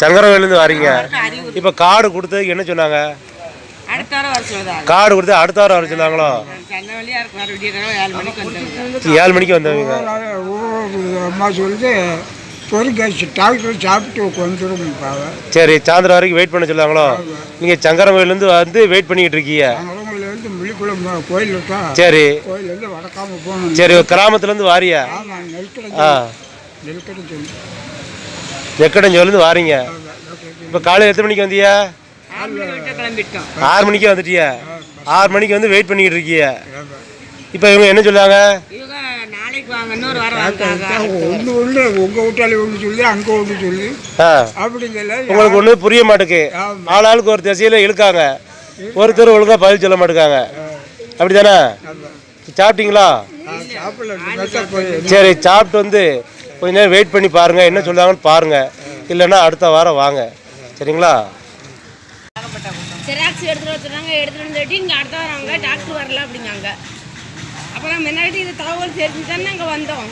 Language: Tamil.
சங்கரவேலேருந்து வாரீங்க. இப்போ கார்டு கொடுத்ததுக்கு என்ன சொன்னாங்க? கார்டு கொடுத்து அடுத்த வாரம் வர சொன்னாங்களோ? ஏழு மணிக்கு வந்தவங்க. அம்மா சொல்லுது பொறுக்காச்சு டாக்டர் சாப்பிட்டு வந்துடும் சரி சாயந்தரம் வரைக்கும் வெயிட் பண்ண சொல்லாங்களோ நீங்கள் சங்கரவேலேருந்து வந்து வெயிட் பண்ணிக்கிட்டு இருக்கீங்க. கோயில் சரி. கோயிலேருந்து வடக்காம போகணும். சரி கிராமத்துலேருந்து வாரியா? ஆ. சொல்லி நெக்கடஞ்சோலேருந்து வாரீங்க. இப்போ காலையில் எத்தனை மணிக்கு வந்தீங்க ஆறு மணிக்கு வந்துட்டிய? ஆறு மணிக்கு வந்து வெயிட் பண்ணிக்கிட்டு இருக்கீங்க இப்போ இவங்க என்ன சொல்லாங்க உங்களுக்கு ஒன்றும் புரிய மாட்டேக்கு. ஆமா. ஆள் ஆளுக்கு ஒரு திசையில் இழுக்காங்க. ஒருத்தர் ஒழுங்காக பதில் சொல்ல மாட்டேங்காங்க அப்படி தானே சாப்பிட்டீங்களா? சரி சாப்பிட்டு வந்து கொஞ்ச நேரம் வெயிட் பண்ணி பாருங்கள் என்ன சொல்றாங்கன்னு பாருங்கள் இல்லைன்னா அடுத்த வாரம் வாங்க. சரிங்களா? ஜெராக்ஸ் எடுத்துட்டு வர சொன்னாங்க எடுத்துட்டு வந்துட்டு இங்கே அடுத்த வாரம் வாங்க டாக்டர் வரல அப்படிங்காங்க அப்புறம் முன்னாடி இது தகவல் தெரிஞ்சு தானே நாங்கள் வந்தோம்.